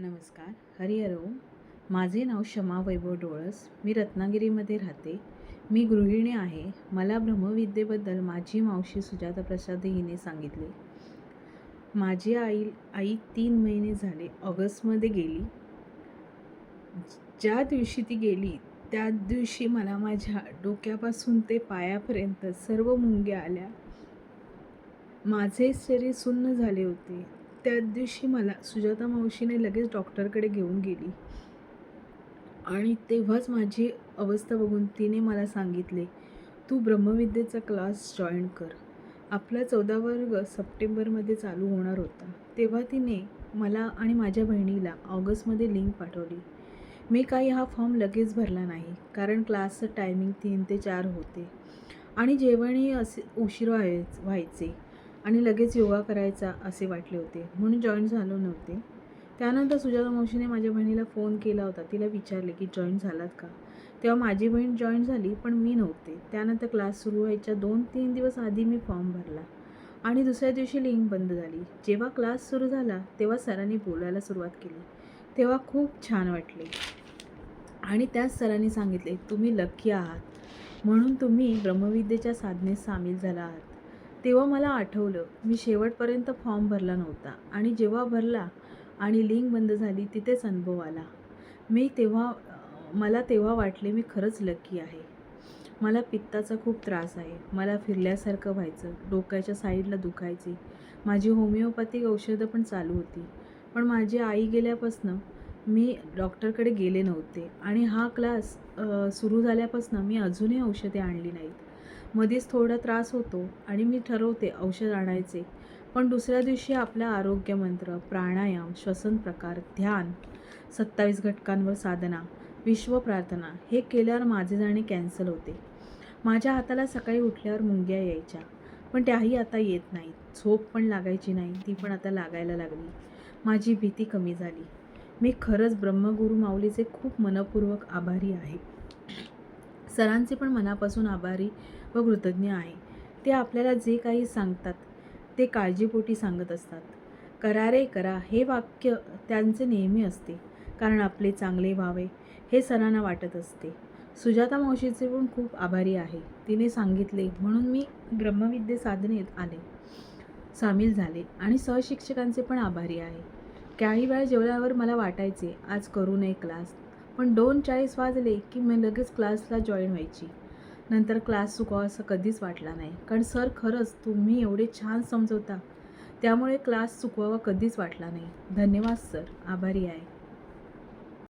नमस्कार. हरिहरओम माझे नाव क्षमा वैभव डोळस. मी रत्नागिरीमध्ये राहते. मी गृहिणी आहे. मला ब्रह्मविद्येबद्दल माझी मावशी सुजाता प्रसाद हिने सांगितले. माझी आई आई तीन महिने झाले ऑगस्टमध्ये गेली. ज्या दिवशी ती गेली त्या दिवशी मला माझ्या डोक्यापासून ते पायापर्यंत सर्व मुंग्या आल्या. माझे शरीर सुन्न झाले होते. त्या दिवशी मला सुजाता मावशीने लगेच डॉक्टरकडे घेऊन गेली. आणि तेव्हाच माझी अवस्था बघून तिने मला सांगितले तू ब्रह्मविद्येचा क्लास जॉईन कर. आपला चौदा वर्ग सप्टेंबरमध्ये चालू होणार होता. तेव्हा तिने मला आणि माझ्या बहिणीला ऑगस्टमध्ये लिंक पाठवली. मी काही हा फॉर्म लगेच भरला नाही कारण क्लासचं टायमिंग तीन ते चार होते. आणि जेवणही असे उशीर व्हाय व्हायचे. आणि लगेच योगा करायचा असे वाटले होते. म्हणून जॉईन झालो नव्हते. त्यानंतर सुजाता मावशीने माझ्या बहिणीला फोन केला होता. तिला विचारले की जॉईन झालात का? तेव्हा माझी बहीण जॉईन झाली पण मी नव्हते. त्यानंतर क्लास सुरू व्हायच्या दोन तीन दिवस आधी मी फॉर्म भरला आणि दुसऱ्या दिवशी लिंक बंद झाली. जेव्हा क्लास सुरू झाला तेव्हा सरांनी बोलायला सुरुवात केली. तेव्हा खूप छान वाटले. आणि त्याच सरांनी सांगितले तुम्ही लक्की आहात. म्हणून तुम्ही ब्रह्मविद्येच्या साधनेत सामील झाला आहात. तेव्हा मला आठवलं मी शेवटपर्यंत फॉर्म भरला नव्हता आणि जेव्हा भरला आणि लिंक बंद झाली तिथेच अनुभव आला. मी तेव्हा मला तेव्हा वाटले मी खरंच लकी आहे. मला पित्ताचा खूप त्रास आहे. मला फिरल्यासारखं व्हायचं डोक्याच्या साईडला दुखायचे. माझी होमिओपॅथिक औषधं पण चालू होती. पण माझी आई गेल्यापासनं मी डॉक्टरकडे गेले नव्हते आणि हा क्लास सुरू झाल्यापासनं मी अजूनही औषधे आणली नाहीत. मध्येच थोडा त्रास होतो आणि मी ठरवते औषध आणायचे. पण दुसऱ्या दिवशी आपला आरोग्य मंत्र प्राणायाम श्वसन प्रकार ध्यान सत्तावीस घटकांवर साधना विश्व प्रार्थना हे केल्यावर माझे जाणे कॅन्सल होते. माझ्या हाताला सकाळी उठल्यावर मुंग्या यायच्या पण त्याही आता येत नाहीत. झोप पण लागायची नाही ती पण आता लागायला लागली. माझी भीती कमी झाली. मी खरंच ब्रह्मगुरू माऊलीचे खूप मनपूर्वक आभारी आहे. सरांचे पण मनापासून आभारी व कृतज्ञ आहे. ते आपल्याला जे काही सांगतात ते काळजीपोटी सांगत असतात. करा रे करा हे वाक्य त्यांचे नेहमी असते कारण आपले चांगले व्हावे हे सरांना वाटत असते. सुजाता मावशीचे पण खूप आभारी आहे. तिने सांगितले म्हणून मी ब्रह्मविद्ये साधनेत आले सामील झाले आणि सहशिक्षकांचे पण आभारी आहे. काही वेळा जेवल्यावर मला वाटायचे आज करू नये क्लास पण दोन चाळीस वाजले की मी लगेच क्लासला जॉईन व्हायची. नंतर क्लास चुकावा असं कधीच वाटला नाही. कारण सर खरंच तुम्ही एवढे छान समजवता. त्यामुळे क्लास चुकवावा कधीच वाटला नाही. धन्यवाद सर. आभारी आहे.